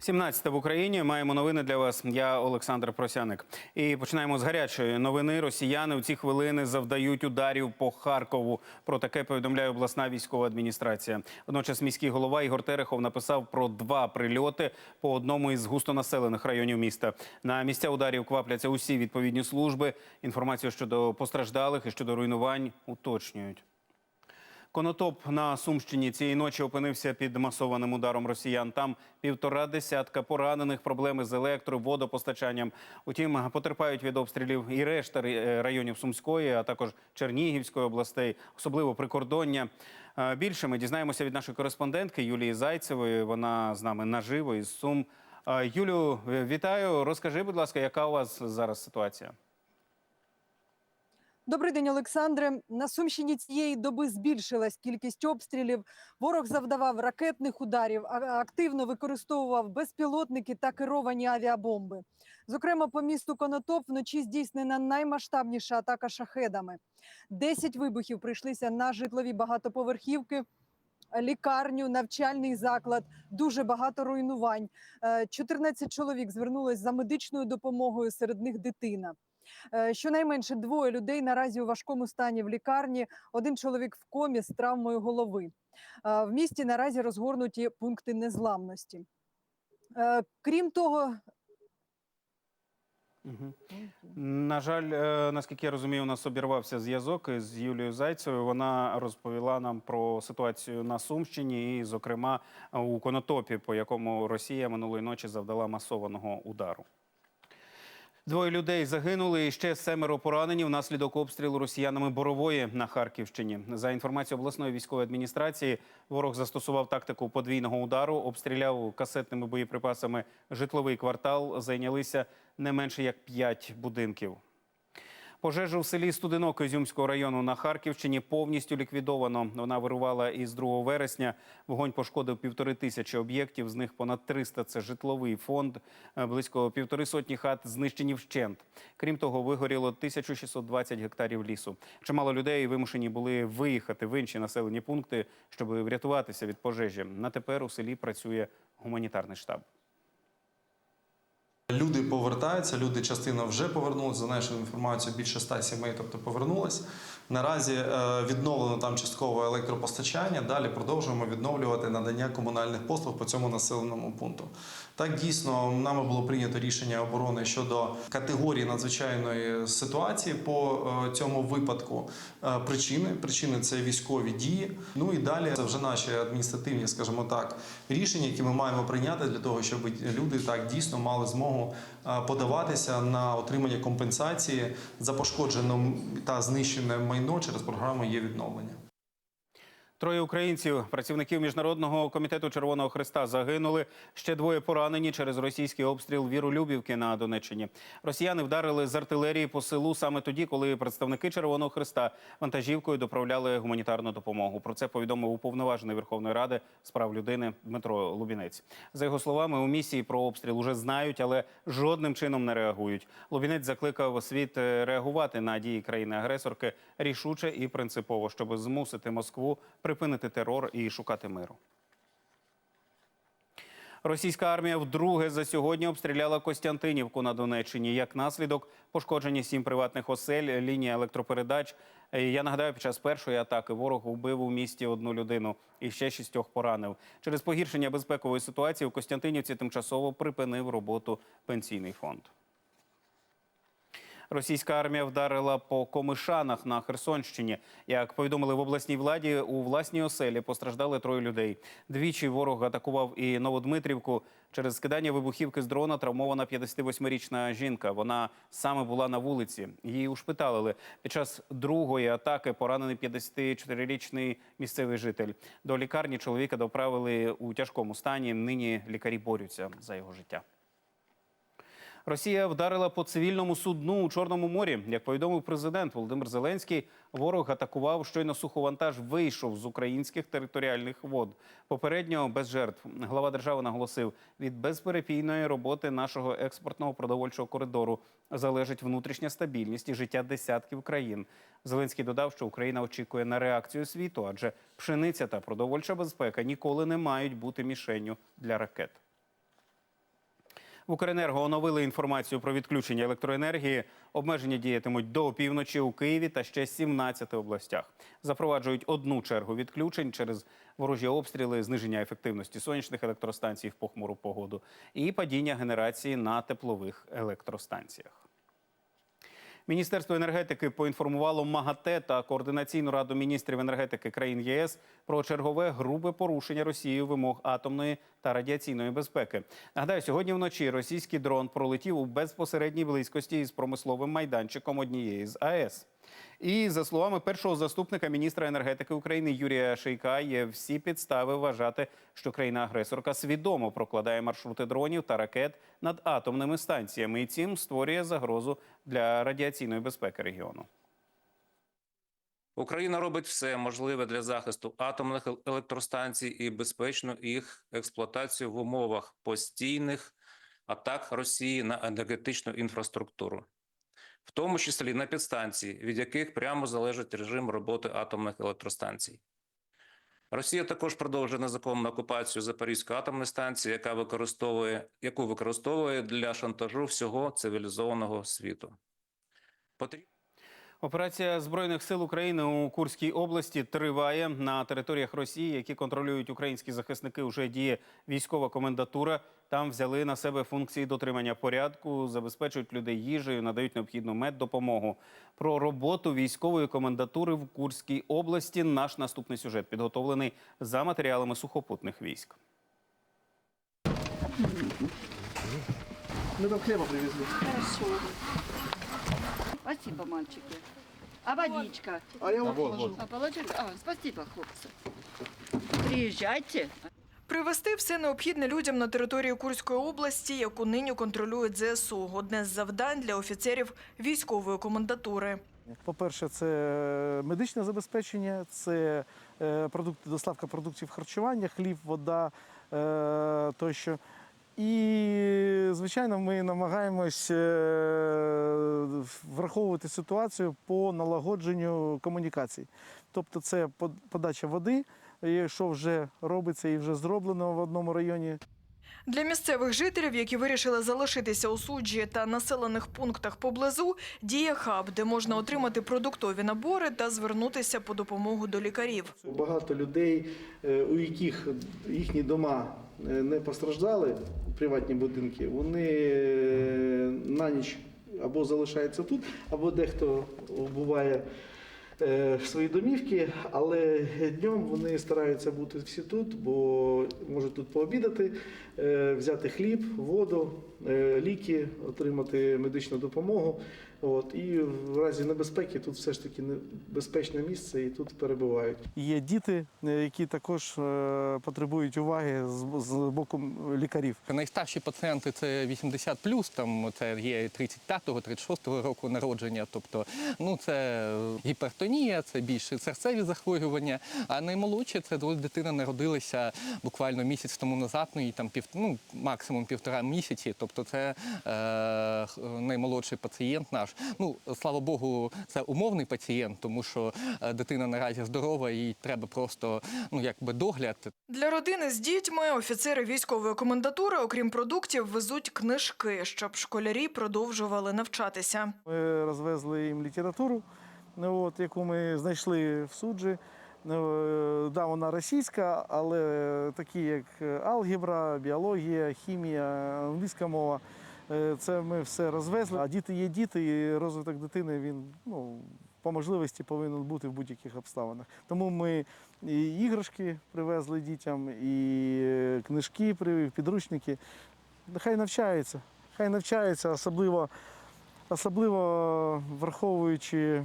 17 в Україні маємо новини для вас. Я Олександр Просяник. І починаємо з гарячої новини. Росіяни у ці хвилини завдають ударів по Харкову. Про таке повідомляє обласна військова адміністрація. Водночас міський голова Ігор Терехов написав про два прильоти по одному із густонаселених районів міста. На місця ударів квапляться усі відповідні служби. Інформацію щодо постраждалих і щодо руйнувань уточнюють. Конотоп на Сумщині цієї ночі опинився під масованим ударом росіян. Там півтора десятка поранених, проблеми з електро, водопостачанням. Утім, потерпають від обстрілів і решта районів Сумської, а також Чернігівської областей, особливо прикордоння. Е, Більше ми дізнаємося від нашої кореспондентки Юлії Зайцевої. Вона з нами наживо із Сум. Е, Юлю, е, вітаю. Розкажи, будь ласка, яка у вас зараз ситуація? Добрий день, Олександре. На Сумщині цієї доби збільшилась кількість обстрілів. Ворог завдавав ракетних ударів, активно використовував безпілотники та керовані авіабомби. Зокрема, по місту Конотоп вночі здійснена наймасштабніша атака шахедами. Десять вибухів прийшлися на житлові багатоповерхівки. Лікарню, навчальний заклад, дуже багато руйнувань. Е, 14 чоловік звернулись за медичною допомогою, серед них дитина. Е, Щонайменше двоє людей наразі у важкому стані в лікарні. Один чоловік в комі з травмою голови. Е, В місті наразі розгорнуті пункти незламності. Е, Крім того, Угу. На жаль, наскільки я розумію, у нас обірвався зв'язок з Юлією Зайцевою. Вона розповіла нам про ситуацію на Сумщині, і, зокрема, у Конотопі, по якому Росія минулої ночі завдала масованого удару. Двоє людей загинули і ще семеро поранені внаслідок обстрілу росіянами борової на Харківщині. За інформацією обласної військової адміністрації, ворог застосував тактику подвійного удару, обстріляв касетними боєприпасами житловий квартал. Зайнялися не менше як п'ять будинків. Пожежу в селі Студенок Ізюмського району на Харківщині повністю ліквідовано. Вона вирувала із 2 вересня. Вогонь пошкодив півтори тисячі об'єктів. З них понад 300 – це житловий фонд. Е, Близько півтори сотні хат знищені вщент. Крім того, вигоріло 1620 гектарів лісу. Чимало людей вимушені були виїхати в інші населені пункти, щоб врятуватися від пожежі. На тепер у селі працює гуманітарний штаб. Люди повертаються, люди частина вже повернулися. За нашою інформацією, більше ста сімей, тобто повернулись. Наразі е, відновлено там часткове електропостачання. Далі продовжуємо відновлювати надання комунальних послуг по цьому населеному пункту. Так дійсно нами було прийнято рішення оборони щодо категорії надзвичайної ситуації по е, цьому випадку. Е, Причини причини це військові дії. Ну і далі це вже наші адміністративні, скажімо так, рішення, які ми маємо прийняти для того, щоб люди так дійсно мали змогу подаватися на отримання компенсації за пошкоджене та знищене майно через програму є відновлення. Троє українців, працівників міжнародного комітету Червоного Христа, загинули. Ще двоє поранені через російський обстріл Віролюбівки на Донеччині. Росіяни вдарили з артилерії по селу саме тоді, коли представники Червоного Христа вантажівкою доправляли гуманітарну допомогу. Про це повідомив уповноважений Верховної Ради з прав людини Дмитро Лубінець. За його словами, у місії про обстріл уже знають, але жодним чином не реагують. Лубінець закликав світ е, реагувати на дії країни-агресорки рішуче і принципово, щоб змусити Москву припинити терор і шукати миру. Російська армія вдруге за сьогодні обстріляла Костянтинівку на Донеччині. Як наслідок пошкоджені сім приватних осель, лінія електропередач. Я нагадаю, під час першої атаки ворог вбив у місті одну людину і ще шістьох поранив. Через погіршення безпекової ситуації у Костянтинівці тимчасово припинив роботу пенсійний фонд. Російська армія вдарила по комишанах на Херсонщині. Як повідомили в обласній владі, у власній оселі постраждали троє людей. Двічі ворог атакував і Новодмитрівку. Через скидання вибухівки з дрона травмована 58-річна жінка. Вона саме була на вулиці. Її ушпиталили. Під час другої атаки поранений 54-річний місцевий житель. До лікарні чоловіка доправили у тяжкому стані. Нині лікарі борються за його життя. Росія вдарила по цивільному судну у Чорному морі. Як повідомив президент Володимир Зеленський, ворог атакував щойно суховантаж вийшов з українських територіальних вод. Попередньо без жертв. Глава держави наголосив, від безперепійної роботи нашого експортного продовольчого коридору залежить внутрішня стабільність і життя десятків країн. Зеленський додав, що Україна очікує на реакцію світу, адже пшениця та продовольча безпека ніколи не мають бути мішенню для ракет. В Укренерго оновили інформацію про відключення електроенергії. Обмеження діятимуть до опівночі у Києві та ще 17 областях. Запроваджують одну чергу відключень через ворожі обстріли, зниження ефективності сонячних електростанцій в похмуру погоду і падіння генерації на теплових електростанціях. Міністерство енергетики поінформувало МАГАТЕ та координаційну раду міністрів енергетики країн ЄС про чергове грубе порушення Росією вимог атомної та радіаційної безпеки. Нагадаю, сьогодні вночі російський дрон пролетів у безпосередній близькості із промисловим майданчиком однієї з АЕС. І за словами першого заступника міністра енергетики України Юрія Шейка, є всі підстави вважати, що країна-агресорка свідомо прокладає маршрути дронів та ракет над атомними станціями і цим створює загрозу для радіаційної безпеки регіону. Україна робить все можливе для захисту атомних електростанцій і безпечну їх експлуатацію в умовах постійних атак Росії на енергетичну інфраструктуру, в тому числі на підстанції, від яких прямо залежить режим роботи атомних електростанцій. Росія також продовжує незаконну окупацію Запорізької атомної станції, яка використовує, яку використовує для шантажу всього цивілізованого світу. Потрібно Операція збройних сил України у Курській області триває на територіях Росії, які контролюють українські захисники. Уже діє військова комендатура. Там взяли на себе функції дотримання порядку, забезпечують людей їжею, надають необхідну меддопомогу. Про роботу військової комендатури в Курській області наш наступний сюжет підготовлений за матеріалами сухопутних військ. Мы там хлеба привезли. Хорошо. Спасибо, мальчики. А водичка? А я вот положил. А, положили? А, спасибо, хлопцы. Приезжайте. Привезти все необхідне людям на територію Курської області, яку нині контролюють ЗСУ. Одне з завдань для офіцерів військової комендатури. По-перше, це медичне забезпечення, це е, продукти, доставка продуктів харчування, хліб, вода е, тощо. І, звичайно, ми намагаємось е, враховувати ситуацію по налагодженню комунікацій. Тобто, це подача води, якщо вже робиться і вже зроблено в одному районі. Для місцевих жителів, які вирішили залишитися у суджі та населених пунктах поблизу, діє хаб, де можна отримати продуктові набори та звернутися по допомогу до лікарів. Багато людей, е, у яких їхні дома е, не постраждали, приватні будинки, вони е, на ніч або залишаються тут, або дехто буває свої домівки, але днем вони стараються бути всі тут, бо можуть тут пообідати, е, взяти хліб, воду, е, ліки, отримати медичну допомогу. От, і в разі небезпеки тут все ж таки не- безпечне місце і тут перебувають. Є діти, е, які також е, потребують уваги з, з боку лікарів. Найстарші пацієнти це 80 там це є 35-го, 36-го року народження. Тобто, ну це гіпертонія, це більше серцеві захворювання. А наймолодші це дитина народилася буквально місяць тому назад, ну і там пів, ну, максимум півтора місяці. Тобто, це е, наймолодший пацієнт наш. Ну слава Богу, це умовний пацієнт, тому що е, дитина наразі здорова і треба просто ну якби догляд. Для родини з дітьми офіцери військової комендатури, окрім продуктів, везуть книжки, щоб школярі продовжували навчатися. Ми розвезли їм літературу, ну, от, яку ми знайшли в суджі. Ну, е, да, вона російська, але такі як алгебра, біологія, хімія, англійська мова. Е, Це ми все розвезли. А діти є діти, і розвиток дитини він ну, по можливості повинен бути в будь-яких обставинах. Тому ми і іграшки привезли дітям, і е, книжки, підручники. Хай навчаються, хай навчаються, особливо Особливо враховуючи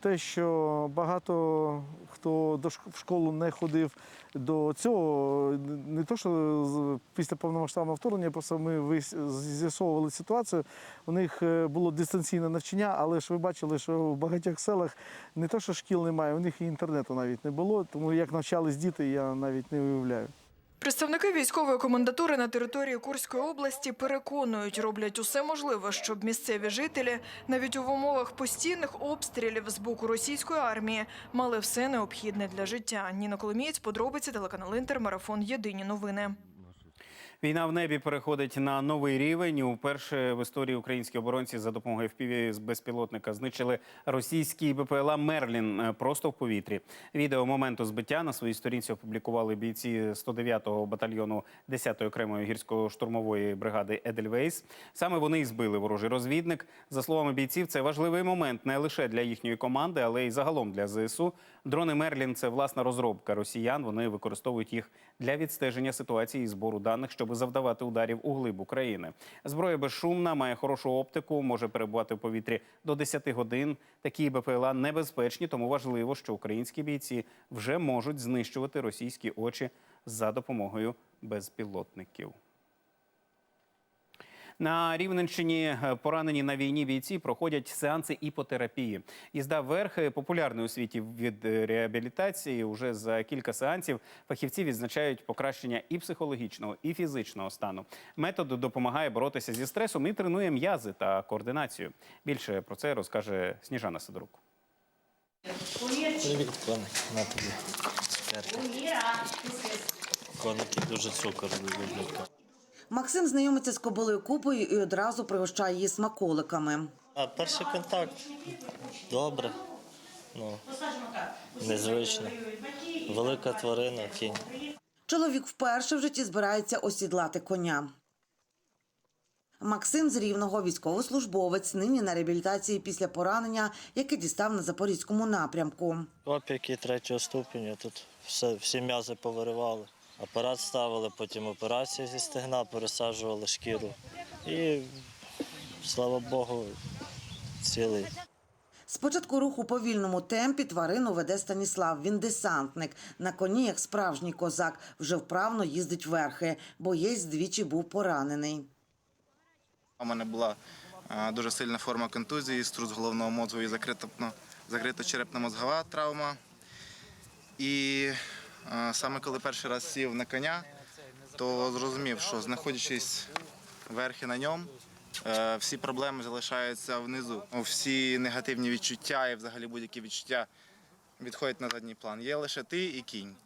те, що багато хто в школу не ходив до цього, не то, що після повномасштабного вторгнення, просто ми з'ясовували ситуацію. У них е, було дистанційне навчання, але ж ви бачили, що в багатьох селах не то, що шкіл немає, у них і інтернету навіть не було. Тому як навчались діти, я навіть не уявляю. Представники військової комендатури на території Курської області переконують, роблять усе можливе, щоб місцеві жителі навіть у умовах постійних обстрілів з боку російської армії мали все необхідне для життя. Ніна Коломієць, подробиці телеканал Інтер, марафон Єдині новини. Війна в небі переходить на новий рівень. Уперше в історії українські оборонці за допомогою FPV з безпілотника знищили російський БПЛА Мерлін просто в повітрі. Відео моменту збиття на своїй сторінці опублікували бійці 109-го батальйону 10-ї окремої гірсько-штурмової бригади Едельвейс. Саме вони і збили ворожий розвідник. За словами бійців, це важливий момент не лише для їхньої команди, але й загалом для ЗСУ. Дрони Мерлін це власна розробка росіян. Вони використовують їх для відстеження ситуації і збору даних, щоб завдавати ударів у глиб України. Зброя безшумна, має хорошу оптику, може перебувати в повітрі до 10 годин. Такі БПЛА небезпечні, тому важливо, що українські бійці вже можуть знищувати російські очі за допомогою безпілотників. На Рівненщині е, поранені на війні бійці проходять сеанси іпотерапії. Їзда верхи популярний у світі від е, реабілітації. Уже за кілька сеансів фахівці відзначають покращення і психологічного, і фізичного стану. Метод допомагає боротися зі стресом і тренує м'язи та координацію. Більше про це розкаже Сніжана Сидорук. Привіт, коник, на тобі. Коники дуже цукор люблять. Максим знайомиться з кобилою купою і одразу пригощає її смаколиками. А перший контакт добре. Ну, незвично. Велика тварина, кінь. Чоловік вперше в житті збирається осідлати коня. Максим з Рівного, військовослужбовець, нині на реабілітації після поранення, яке дістав на запорізькому напрямку. Опіки третього ступеня, тут все, всі м'язи повиривали. Апарат ставили, потім операція зі стегна, пересаджували шкіру. І, слава Богу, цілий. Спочатку рух у повільному темпі тварину веде Станіслав. Він десантник. На коні, як справжній козак, вже вправно їздить верхи. Боєць двічі був поранений. У мене була е, дуже сильна форма контузії, струс головного мозку і закрита, ну, закрита черепно-мозгова травма. І саме коли перший раз сів на коня, то зрозумів, що знаходячись верхи на ньому, е, всі проблеми залишаються внизу. Ну, Всі негативні відчуття і взагалі будь-які відчуття відходять на задній план. Є лише ти і кінь.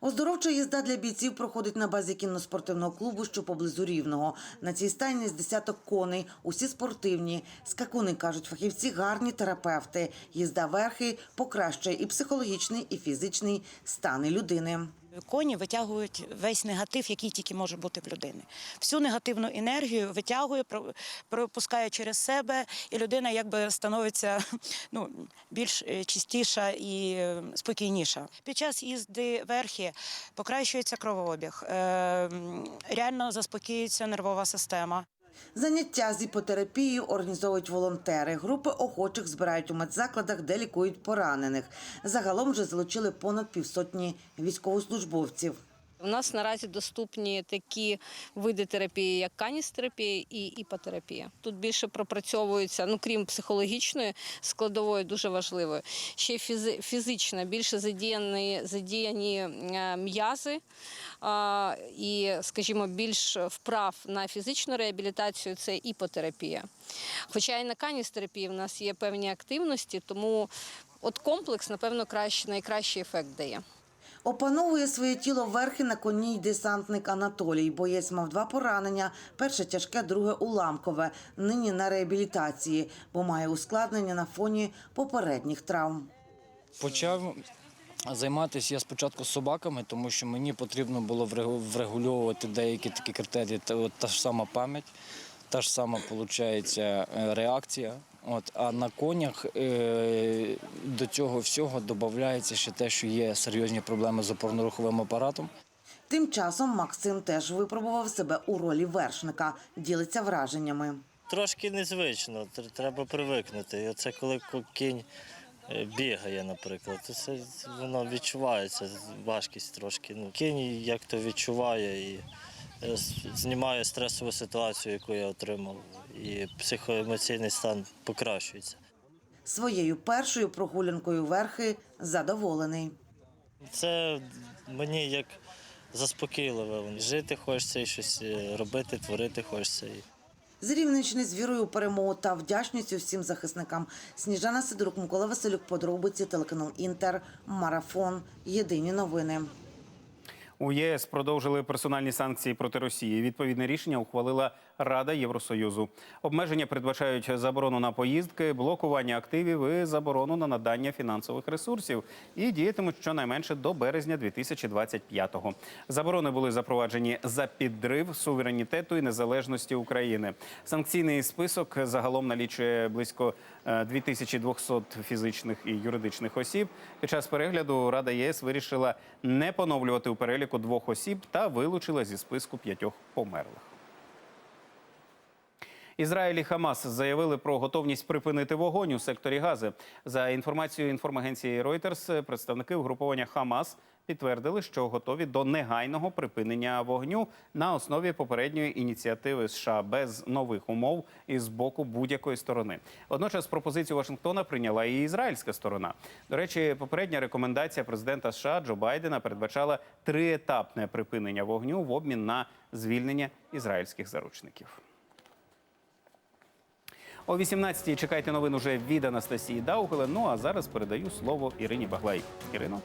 Оздоровча їзда для бійців проходить на базі кінноспортивного клубу, що поблизу Рівного. На цій стайні з десяток коней, усі спортивні. Скакуни, кажуть фахівці, гарні терапевти. Їзда верхи покращує і психологічний, і фізичний стани людини. Коні витягують весь негатив, який тільки може бути в людини. Всю негативну енергію витягує, про- пропускає через себе, і людина якби становиться ну, більш е, чистіша і е, спокійніша. Під час їзди верхи покращується кровообіг, е, реально заспокоюється нервова система. Заняття з іпотерапією організовують волонтери. Групи охочих збирають у медзакладах, де лікують поранених. Загалом вже залучили понад півсотні військовослужбовців. У нас наразі доступні такі види терапії, як каністерапія і іпотерапія. Тут більше пропрацьовується, ну крім психологічної складової, дуже важливої, ще фізична, більше задіяні, задіяні е, м'язи і, скажімо, більш вправ на фізичну реабілітацію це іпотерапія. Хоча і на каністерапії в нас є певні активності, тому от комплекс, напевно, краще, найкращий ефект дає. Опановує своє тіло верхи на коні й десантник Анатолій. Боєць мав два поранення: перше тяжке, друге уламкове. Нині на реабілітації, бо має ускладнення на фоні попередніх травм. Почав займатися я спочатку з собаками, тому що мені потрібно було врегу- врегульовувати деякі такі критерії. Та, та ж сама пам'ять, та ж сама виходить, реакція. От, а на конях е, до цього всього додається ще те, що є серйозні проблеми з опорно-руховим апаратом. Тим часом Максим теж випробував себе у ролі вершника, ділиться враженнями. Трошки незвично, треба привикнути. І оце коли кінь е, бігає, наприклад, то це воно відчувається, важкість трошки. Ну, кінь як то відчуває і е, знімає стресову ситуацію, яку я отримав, і психоемоційний стан покращується. Своєю першою прогулянкою верхи задоволений. Це мені як заспокійливе. Жити хочеться і щось е, робити, творити хочеться. З Рівненщини з вірою у перемогу та вдячністю всім захисникам. Сніжана Сидорук, Микола Василюк, подробиці, телеканал Інтер, Марафон. Єдині новини. У ЄС продовжили персональні санкції проти Росії. Відповідне рішення ухвалила Рада Євросоюзу. Обмеження передбачають заборону на поїздки, блокування активів і заборону на надання фінансових ресурсів. І діятимуть щонайменше до березня 2025-го. Заборони були запроваджені за підрив суверенітету і незалежності України. Санкційний список загалом налічує близько е, 2200 фізичних і юридичних осіб. Під час перегляду Рада ЄС вирішила не поновлювати у переліку двох осіб та вилучила зі списку п'ятьох померлих. Ізраїль і Хамас заявили про готовність припинити вогонь у секторі Гази. За інформацією інформагенції Reuters, представники угруповання Хамас підтвердили, що готові до негайного припинення вогню на основі попередньої ініціативи США без нових умов і з боку будь-якої сторони. Водночас пропозицію Вашингтона прийняла і ізраїльська сторона. До речі, попередня рекомендація президента США Джо Байдена передбачала триетапне припинення вогню в обмін на звільнення ізраїльських заручників. О 18-й чекайте новин уже від Анастасії Даугеле. Ну а зараз передаю слово Ірині Баглай. Ірино.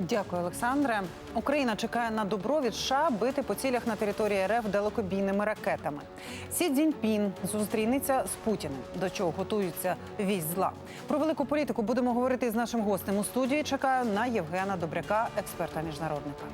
Дякую, Олександре. Україна чекає на добро від США бити по цілях на території РФ далекобійними ракетами. Сі Цзіньпін зустрінеться з Путіним, до чого готуються вість зла. Про велику політику будемо говорити з нашим гостем у студії. Чекаю на Євгена Добряка, експерта міжнародника.